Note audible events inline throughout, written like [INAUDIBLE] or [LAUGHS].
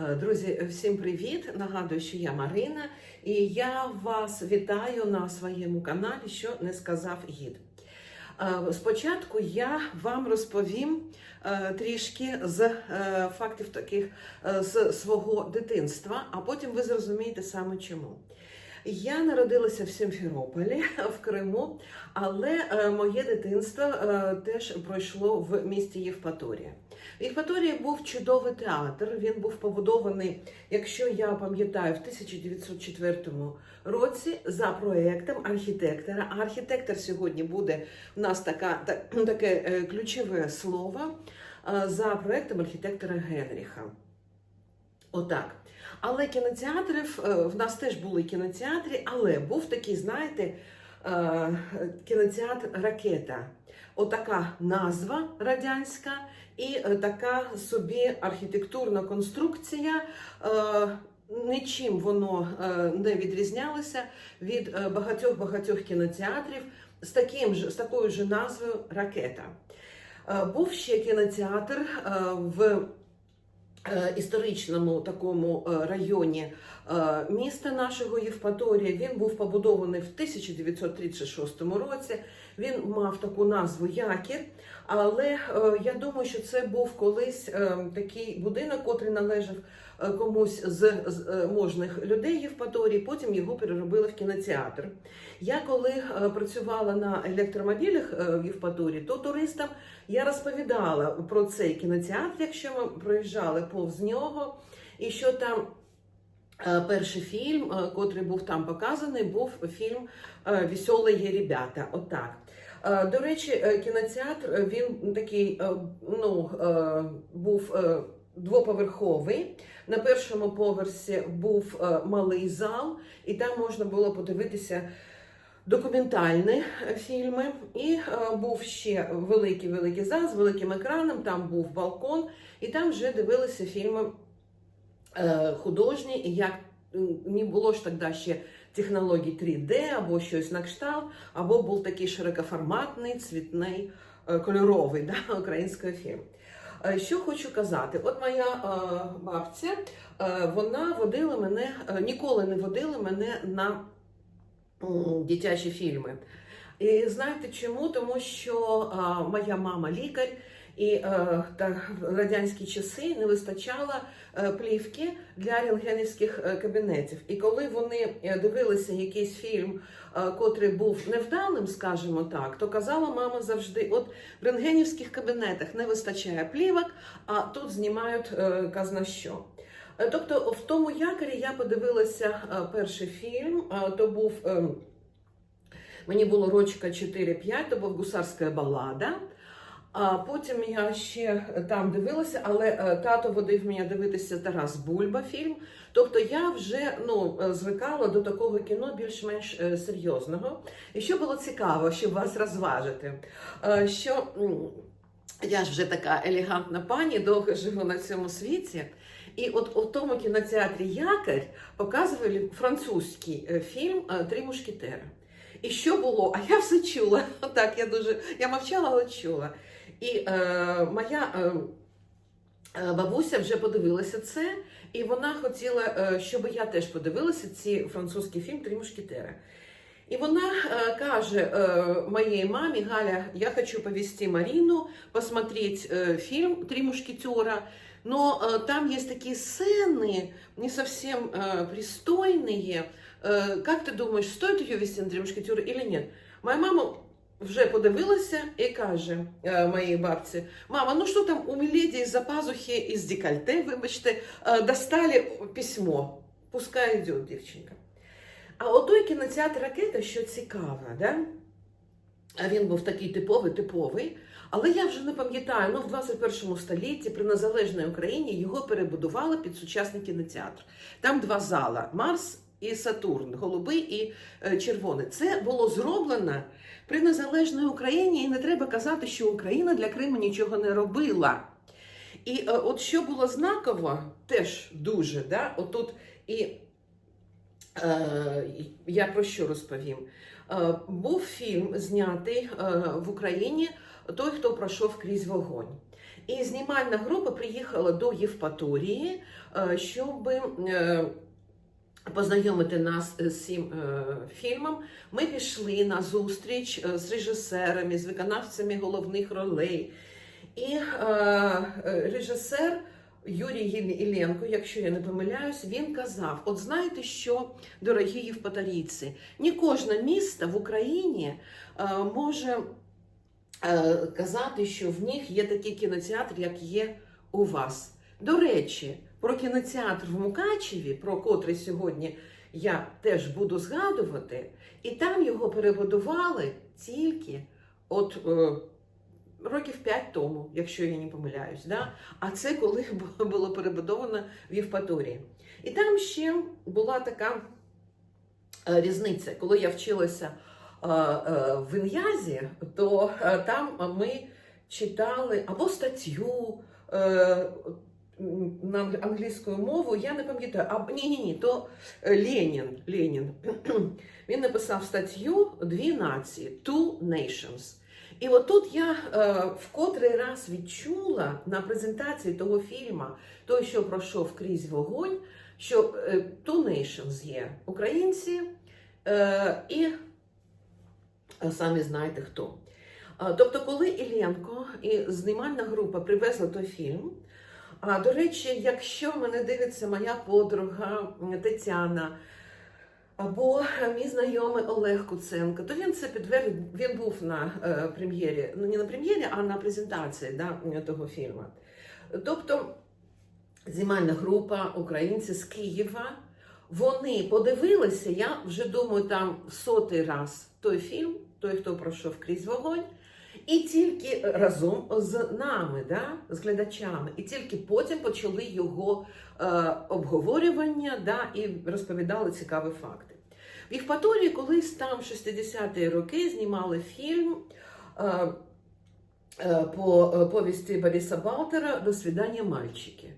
Е, Друзі, всім привіт! Нагадую, що я Марина, і я вас вітаю на своєму каналі, що не сказав гід. Е, Спочатку я вам розповім е, трішки з фактів таких з свого дитинства, а потім ви зрозумієте саме чому. Я народилася в Сімферополі [LAUGHS] в Криму, але е, моє дитинство е, теж пройшло в місті Євпаторія. В Євпаторії був чудовий театр. Він був побудований, якщо я пам'ятаю, в 1904 році за проектом архітектора. А архітектор сьогодні буде у нас така, та- таке е, ключове слово за проектом архітектора Генріха. Отак. Але кінотеатрів е, в нас теж були кінотеатри, але був такий, знаєте, е, кінотеатр Ракета. Отака назва радянська і е, така собі архітектурна конструкція. Нічим воно не відрізнялося від багатьох-багатьох кінотеатрів з, таким ж, з такою ж назвою Ракета. Був ще кінотеатр в історичному такому е, районі е, міста нашого Євпаторія. Він був побудований в 1936 році. Він мав таку назву Якір. Але е, я думаю, що це був колись е, такий будинок, котрий належав е, комусь з, можних людей Євпаторії. Потім його переробили в кінотеатр. Я коли працювала на електромобілях в Євпаторії, то туристам я розповідала про цей кінотеатр, якщо ми проїжджали повз нього, і що там. Перший фільм, котрий був там показаний, був фільм Веселі ребята. Отак. Е, До речі, е, кінотеатр е, він такий ну, був двоповерховий. На першому поверсі був малий зал, і там можна було подивитися документальні фільми. І е, був ще великий великий зал з великим екраном. Там був балкон, і там вже дивилися фільми е, художні. Як не було ж тоді ще технологій 3D або щось на кшталт, або був такий широкоформатний, цвітний, е, кольоровий [LAUGHS] да, український фільм. Е, Що хочу казати, от моя е, бабця, вона водила мене, ніколи не водила мене на дитячі фільми. І знаєте чому? Тому що моя мама лікар, і е, та, в радянські часи не вистачало е, плівки для рентгенівських е, кабінетів. І коли вони е, дивилися якийсь фільм, е, котрий був невдалим, скажімо так, то казала мама завжди: от в рентгенівських кабінетах не вистачає плівок, а тут знімають е, казна що. Тобто, в тому якорі я подивилася перший фільм. То був ем, Мені було рочка 4-5, то був гусарська балада. А потім я ще там дивилася, але е, тато водив мене дивитися Тарас Бульба фільм. Тобто я вже ну, е, звикала до такого кіно більш-менш е, серйозного. І що було цікаво, щоб вас розважити, е, що я ж вже така елегантна пані, довго живу на цьому світі. І от у тому кінотеатрі Якорь показували французький е, фільм е, Три мушкетери. І що було? А я все чула. [LAUGHS] Так, я дуже я мовчала, але чула. І е, моя е, е, бабуся вже подивилася це, і вона хотіла, е, щоб я теж подивилася ці французький фільм Три мушкетери. І вона е, каже е, моїй мамі Галя, я хочу повести Марину посмотреть э, фильм «Три мушкетера», но э, там есть такие сцены не совсем э, пристойные. Э, как ты думаешь, стоит ее вести на «Три мушкетера» или нет? Моя мама вже подивилася і каже е, моїй бабці: Мама, ну що там у Міледі з-за пазухи із декольте, вибачте, е, достали письмо. Пускай йде дівчинка. А отой кінотеатр ракета, що цікаво, да? А він був такий типовий, типовий. Але я вже не пам'ятаю, ну в 21 столітті при незалежній Україні його перебудували під сучасний кінотеатр. Там два зала: Марс і Сатурн, голубий і е, червоний. Це було зроблено при незалежній Україні, і не треба казати, що Україна для Криму нічого не робила. І е, от що було знаково, теж дуже, да? отут і е, я про що розповім. Е, був фільм знятий е, в Україні Той, хто пройшов крізь вогонь. І знімальна група приїхала до Євпаторії, е, щоб е, познайомити нас з цим е, фільмом. Ми пішли на зустріч е, з режисерами, з виконавцями головних ролей. І е, е, режисер Юрій Ілленко, якщо я не помиляюсь, він казав: от знаєте що, дорогі євпаторійці, не кожне місто в Україні е, може е, казати, що в них є такий кінотеатр, як є у вас. До речі, про кінотеатр в Мукачеві, про котрий сьогодні я теж буду згадувати, і там його перебудували тільки от. Е, Років п'ять тому, якщо я не помиляюсь, да? а це коли [LAUGHS] було перебудовано в Євпаторії. І там ще була така е, різниця. Коли я вчилася е, е, в Ін'язі, то е, там ми читали або статтю е, на англійською мовою, я не пам'ятаю, а ні, ні, ні, то е, Ленін. Ленін. [CLEARS THROAT] Він написав статтю Дві нації, Two Nations. І отут я е, в котрий раз відчула на презентації того фільму, той, що пройшов крізь вогонь, що е, Two Nations є українці е, і е, самі знаєте хто. Тобто, коли Ілленко і знімальна група привезли той фільм. А до речі, якщо мене дивиться моя подруга Тетяна або мій знайомий Олег Куценко, то він це підтвердив. Він був на е, прем'єрі, ну не на прем'єрі, а на презентації да, того фільму. Тобто, знімальна група українці з Києва. Вони подивилися, я вже думаю, там сотий раз той фільм, той, хто пройшов крізь вогонь, і тільки разом з нами, да, з глядачами, і тільки потім почали його е, обговорювання да, і розповідали цікаві факти. В Євпаторії колись там в 60-ті роки знімали фільм е, е, по е, повісті Бориса Балтера До свидання, мальчики.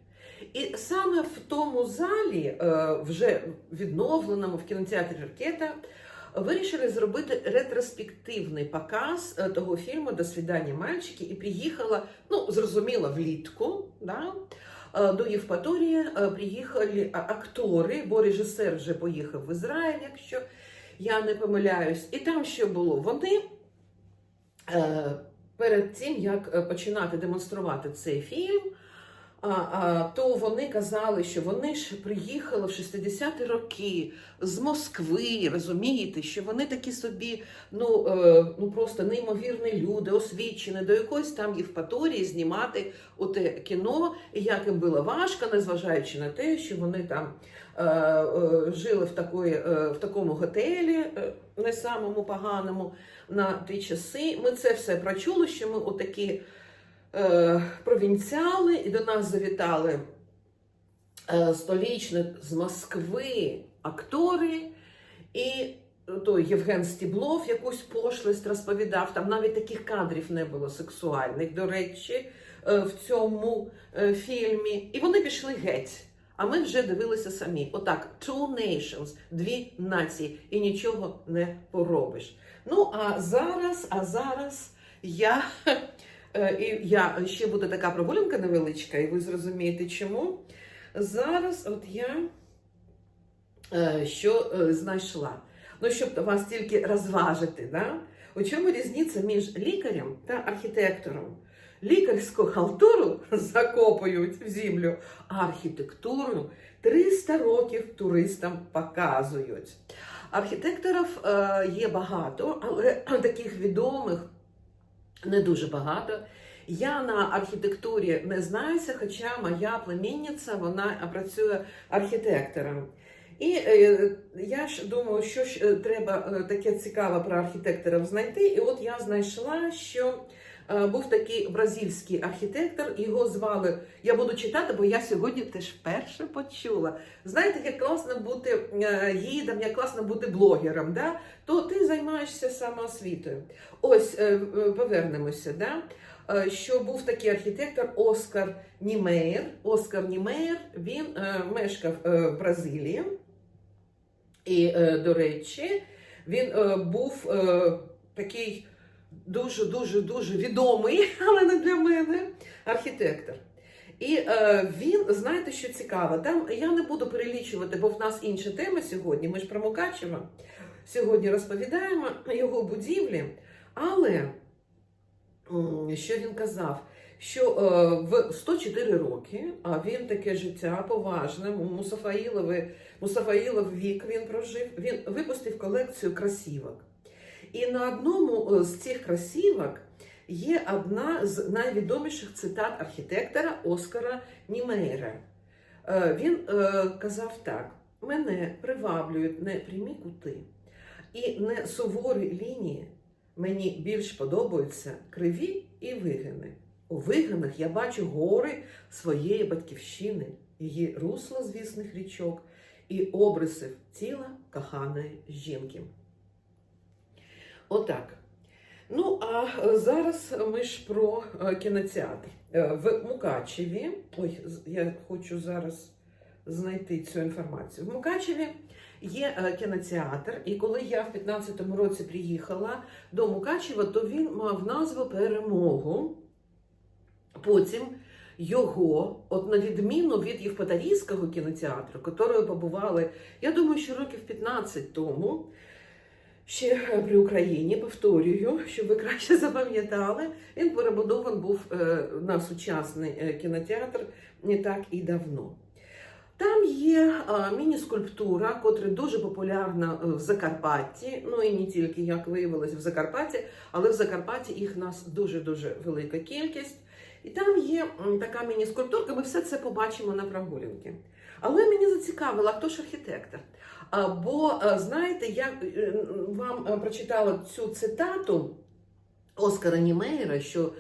І саме в тому залі, е, вже відновленому в кінотеатрі Ракета, вирішили зробити ретроспективний показ е, того фільму До свидання, мальчики, і приїхала, ну, зрозуміло, влітку. Да? Е, До Євпаторії е, приїхали актори, бо режисер вже поїхав в Ізраїль, якщо я не помиляюсь. І там що було? Вони перед тим, як починати демонструвати цей фільм, то вони казали, що вони ж приїхали в 60-ті роки з Москви, розумієте, що вони такі собі, ну, е, ну просто неймовірні люди, освічені, до якоїсь там Євпаторії знімати оте кіно, як їм було важко, незважаючи на те, що вони там е, е, жили в, такої, е, в такому готелі, е, не самому поганому на ті часи. Ми це все прочули, що ми отакі е, провінціали, і до нас завітали е, столічні з Москви актори, і той Євген Стіблов якусь пошлість розповідав. Там навіть таких кадрів не було сексуальних, до речі, е, в цьому е, фільмі. І вони пішли геть. А ми вже дивилися самі. Отак, two nations, дві нації, і нічого не поробиш. Ну а зараз, а зараз я. Е, І я ще буде така прогулянка невеличка, і ви зрозумієте чому. Зараз от я е, що е, знайшла. Ну, щоб вас тільки розважити, да? у чому різниця між лікарем та архітектором? Лікарську халтуру закопують в землю, а архітектуру 300 років туристам показують. Архітекторів е, є багато, але таких відомих не дуже багато. Я на архітектурі не знаюся, хоча моя племінниця вона працює архітектором. І е, я ж думаю, що ж е, треба е, таке цікаве про архітекторів знайти. І от я знайшла, що був такий бразильський архітектор, його звали. Я буду читати, бо я сьогодні теж вперше почула. Знаєте, як класно бути е, гідом, як класно бути блогером, да? то ти займаєшся самоосвітою. Ось е, е, повернемося. Да? Е, Що був такий архітектор Оскар Німеєр. Оскар Німеєр він е, мешкав е, в Бразилії. І, е, до речі, він е, був е, такий дуже дуже дуже відомий, [LAUGHS] але не для мене архітектор. І е, він, знаєте, що цікаво, там я не буду перелічувати, бо в нас інша тема сьогодні. Ми ж про Мукачева сьогодні розповідаємо його будівлі. Але що він казав? Що е, в 104 роки, а він таке життя поважне, Мусафаїлове, Мусафаїлов вік він прожив, він випустив колекцію красівок. І на одному е, з цих красівок є одна з найвідоміших цитат архітектора Оскара Німейра. Е, Він е, казав так: мене приваблюють не прямі кути і не суворі лінії. Мені більш подобаються криві і вигини. У вигинах я бачу гори своєї батьківщини, її русла звісних річок і обрисів тіла коханої жінки. Отак. Ну, а е, зараз ми ж про е, кінотеатр. Е, В Мукачеві, ой, я хочу зараз знайти цю інформацію. В Мукачеві є кінотеатр, і коли я в 15-му році приїхала до Мукачева, то він мав назву Перемогу. Потім його, от на відміну від Євпаторійського кінотеатру, який побували, я думаю, що років 15 тому, ще при Україні, повторюю, щоб ви краще запам'ятали, він перебудований був е, на сучасний е, кінотеатр не так і давно. Там є міні-скульптура, котра дуже популярна е, в Закарпатті, ну і не тільки, як виявилось, в Закарпатті, але в Закарпатті їх нас дуже-дуже велика кількість. І там є така міні-скульптурка, ми все це побачимо на прогулянки. Але мені зацікавило, хто ж архітектор? А, Бо, е, знаєте, я е, вам е, прочитала цю цитату Оскара Німейра, що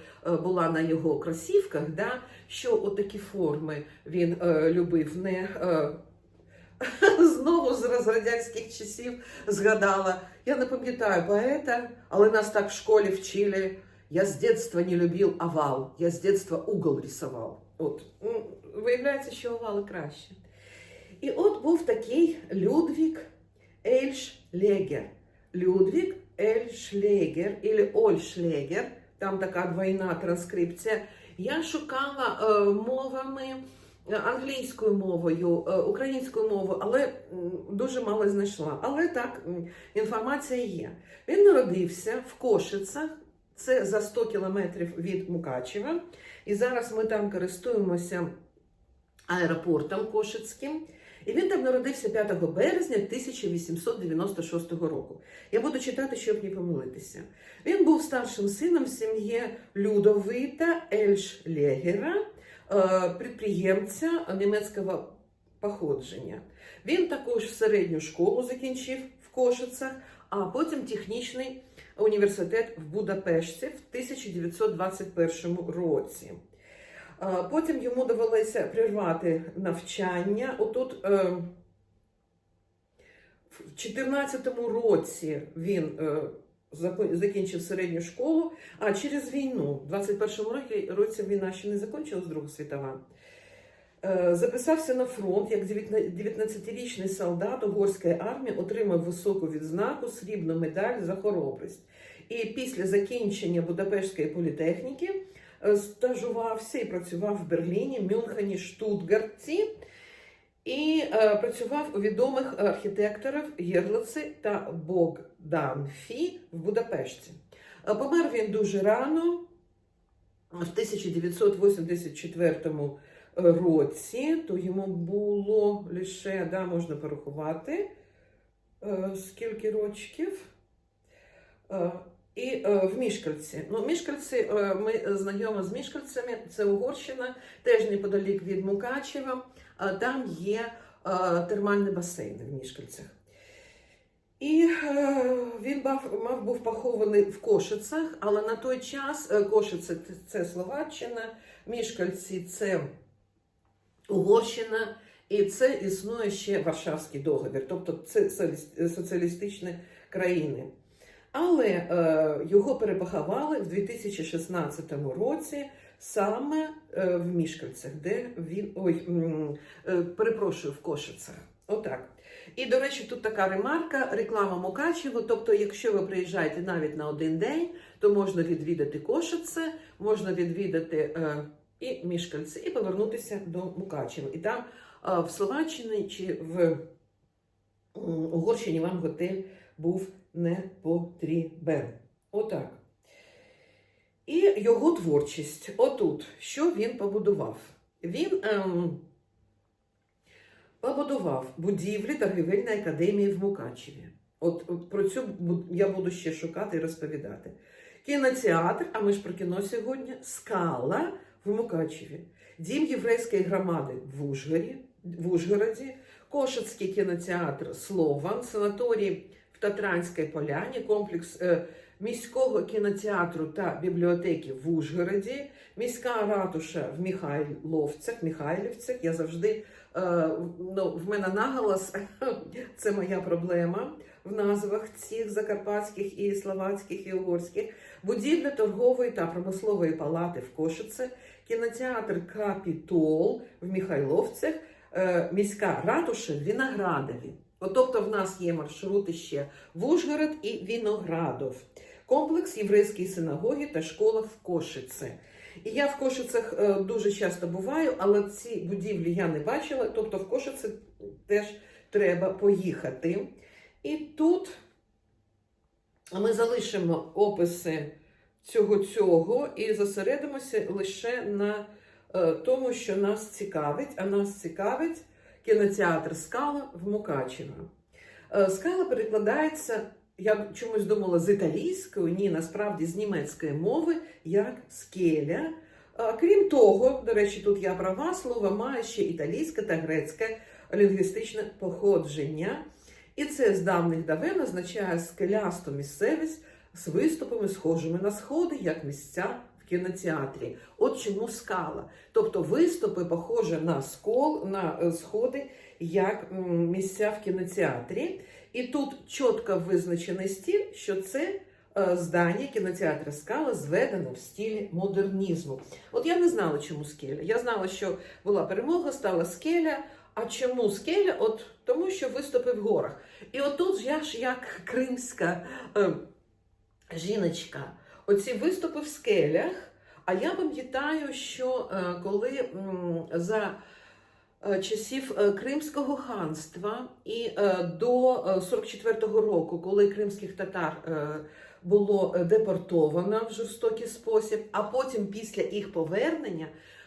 була на його кросівках, да, що отакі форми він е, любив не. Е, [LAUGHS] Знову з радянських часів згадала. Я не пам'ятаю поета, але нас так в школі вчили. Я з дитинства не любив овал, я з дитинства угол рисував. От, виявляється, що овали краще. І от був такий Людвік Ельшлегер. Людвік Ельшлегер, або Ольшлегер, там така двойна транскрипція. Я шукала е, мовами е, англійською мовою, е, українською мовою, але дуже мало знайшла. Але так, інформація є. Він народився в Кошицях, це за 100 кілометрів від Мукачева. І зараз ми там користуємося аеропортом Кошицьким. І він там народився 5 березня 1896 року. Я буду читати, щоб не помилитися. Він був старшим сином сім'ї Людовита Ельшлегера, е, підприємця німецького походження. Він також середню школу закінчив в Кошицях, а потім технічний університет в Будапешті в 1921 році. Потім йому довелося прервати навчання. Отут е, в 2014 році він е, закінчив середню школу, а через війну, в 21 році, війна ще не закінчилась Друга світова. Е, Записався на фронт як 19-річний солдат угорської армії, отримав високу відзнаку срібну медаль за хоробрість. І після закінчення Будапештської політехніки стажувався і працював в Берліні, Мюнхені, Штутгарті. І е, працював у відомих архітекторів Єрлиці та Богдан Фі в Будапешті. Е, Помер він дуже рано, в 1984 році, то йому було лише, да, можна порахувати, е, скільки рочків. Е, І е, в Мішкальці. Ну, Мішкальці, е, ми знайомі з Мішкальцями, це Угорщина, теж неподалік від Мукачева. Е, Там є е, термальний басейн в Мішкальцях. І е, він мав, мав був похований в Кошицях, але на той час е, Кошице це- Словаччина, Мішкальці це Угорщина, і це існує ще Варшавський договір, тобто це соціаліс- соціалістичні країни. Але е, його перепоховали в 2016 році саме е, в Мішкальцях, де він ой, е, перепрошую, в Кошицях. Отак. І, до речі, тут така ремарка, реклама Мукачево. Тобто, якщо ви приїжджаєте навіть на один день, то можна відвідати Кошице, можна відвідати е, і Мішкальце, і повернутися до Мукачева. І там е, в Словаччині чи в Угорщині вам готель був не потрібен. Отак. І його творчість. Отут, що він побудував? Він ем, побудував будівлі торгівельної академії в Мукачеві. От, про цю я буду ще шукати і розповідати. Кінотеатр, а ми ж про кіно сьогодні, Скала в Мукачеві, Дім єврейської громади в Ужгороді, в Ужгороді Кошицький кінотеатр Слован, санаторій Татранській Поляні, комплекс е, міського кінотеатру та бібліотеки в Ужгороді, міська ратуша в Михайловцях, Михайлівцях. Я завжди е, ну, в мене наголос, [LAUGHS] це моя проблема в назвах цих закарпатських і словацьких і угорських. Будівля торгової та промислової палати в Кошице, кінотеатр Капітол в Михайловцях, е, міська ратуша в Віноградові. Тобто в нас є маршрути ще в Ужгород і Віноградов, комплекс єврейської синагоги та школа в Кошице. І я в Кошицях е, дуже часто буваю, але ці будівлі я не бачила. Тобто в Кошице теж треба поїхати. І тут ми залишимо описи цього цього і зосередимося лише на е, тому, що нас цікавить, а нас цікавить кінотеатр Скала в Мукачево. Е, Скала перекладається, я чомусь думала, з італійської, ні, насправді з німецької мови, як скеля. Е, Крім того, до речі, тут я права, слово має ще італійське та грецьке лінгвістичне походження. І це з давних давен означає скелясту місцевість з виступами, схожими на сходи, як місця кінотеатрі. От чому скала. Тобто виступи похожі на скол, на е, сходи, як місця в кінотеатрі. І тут чітко визначений стіль, що це е, здання кінотеатру Скала зведено в стилі модернізму. От я не знала, чому скеля. Я знала, що була перемога, стала скеля. А чому скеля? От тому, що виступи в горах. І отут я ж як кримська е, жіночка, оці виступи в скелях. А я пам'ятаю, що е, коли за е, часів е, Кримського ханства і до е, 44-го року, коли кримських татар було депортовано в жорстокий спосіб, а потім після їх повернення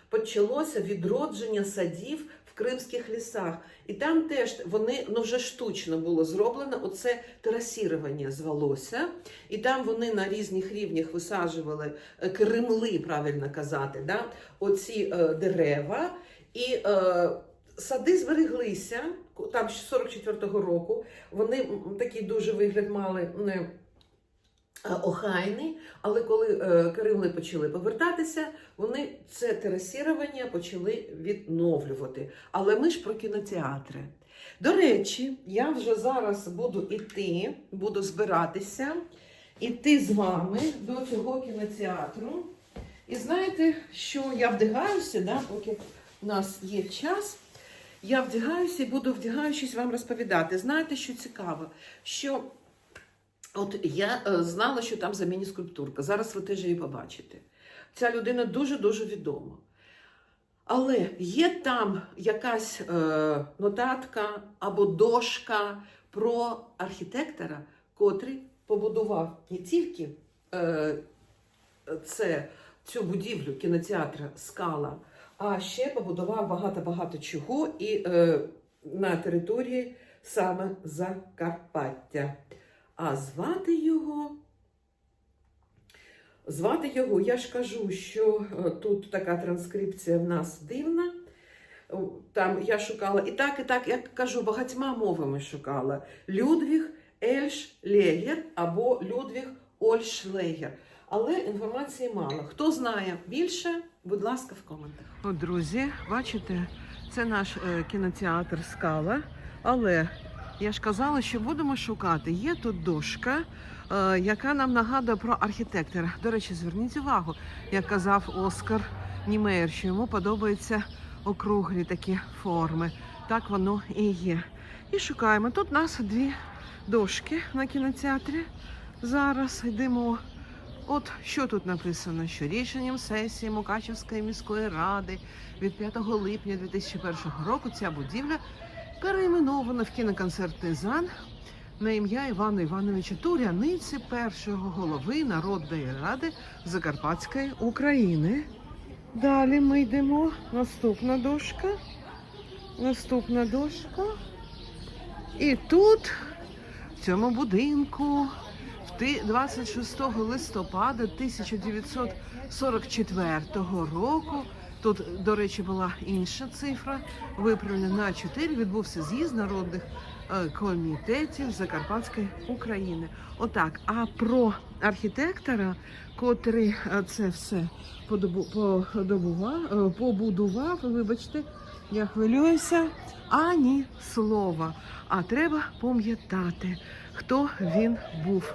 почалося відродження садів в кримських лісах. І там теж вони ну вже штучно було зроблено. Оце терасірування звалося. І там вони на різних рівнях висаджували е, кремли, правильно казати, да? оці е, дерева. І е, сади збереглися там 44-го року. Вони такий дуже вигляд мали. Не, Охайний, але коли е, Кремли почали повертатися, вони це терасірування почали відновлювати. Але ми ж про кінотеатри. До речі, я вже зараз буду іти, буду збиратися, іти з вами до цього кінотеатру. І знаєте, що я вдягаюся, да, поки у нас є час. Я вдягаюся і буду вдягаючись вам розповідати. Знаєте, що цікаво? Що От я е, знала, що там за міні-скульптурка. Зараз ви теж її побачите. Ця людина дуже-дуже відома. Але є там якась е, нотатка або дошка про архітектора, котрий побудував не тільки е, це, цю будівлю кінотеатра Скала, а ще побудував багато-багато чого і е, на території саме Закарпаття. А звати його. Звати його, я ж кажу, що е, тут така транскрипція в нас дивна. Там я шукала і так, і так, я кажу, багатьма мовами шукала. Людвіг Ельш Легер або Людвіг Ольшлегер. Але інформації мало. Хто знає більше, будь ласка, в коментах. Друзі, бачите, це наш е, кінотеатр Скала. Але я ж казала, що будемо шукати. Є тут дошка, е, яка нам нагадує про архітектора. До речі, зверніть увагу, як казав Оскар Німеєр, що йому подобаються округлі такі форми. Так воно і є. І шукаємо. Тут у нас дві дошки на кінотеатрі. Зараз йдемо. От що тут написано, що рішенням сесії Мукачівської міської ради від 5 липня 2001 року ця будівля перейменована в кіноконцертний зал на ім'я Івана Івановича Туряниці, першого голови Народної ради Закарпатської України. Далі ми йдемо. Наступна дошка. Наступна дошка. І тут, в цьому будинку, 26 листопада 1944 року, тут, до речі, була інша цифра, виправлена на 4, відбувся з'їзд народних е, комітетів Закарпатської України. Отак. А про архітектора, котрий е, це все е, побудував, вибачте, я хвилююся, ані слова. А треба пам'ятати, хто він був.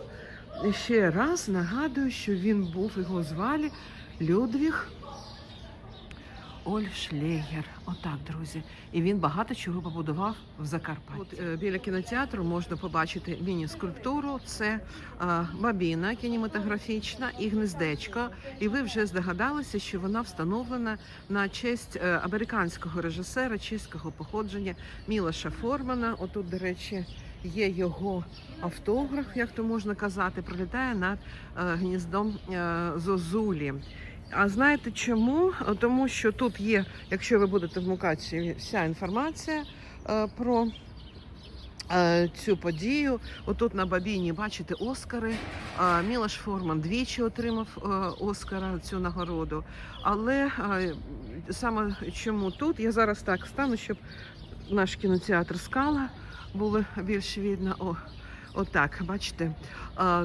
Ще раз нагадую, що він був, його звали Людвіг Ольшлегер. Отак, друзі. І він багато чого побудував в Закарпатті. От, е, біля кінотеатру можна побачити міні-скульптуру. Це е, бабіна кінематографічна і гнездечко. І ви вже здогадалися, що вона встановлена на честь е, американського режисера чеського походження Мілоша Формана. Отут, до речі, є його автограф, як то можна казати, пролітає над гніздом Зозулі. А знаєте чому? Е, Тому що тут є, якщо ви будете в Мукачеві, вся інформація е, про е, цю подію. Отут на Бабіні бачите Оскари. Мілош Форман двічі отримав Оскара цю нагороду. Але саме чому тут? Я зараз так стану, щоб наш кінотеатр Скала було більш видно. О, Отак, бачите,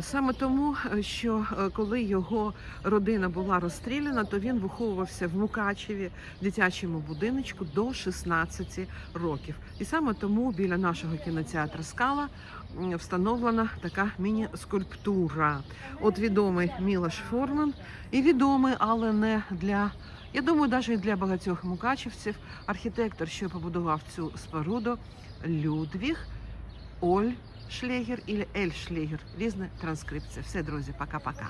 саме тому, е, що е, коли його родина була розстріляна, то він виховувався в Мукачеві в дитячому будиночку до 16 років. І саме тому біля нашого кінотеатру Скала встановлена така міні-скульптура. От відомий Мілош Форман і відомий, але не для. Я думаю, навіть для багатьох мукачівців архітектор, що побудував цю споруду, Людвіг Оль Шлегер і Ель Шлегер. Різна транскрипція. Все, друзі, пока-пока.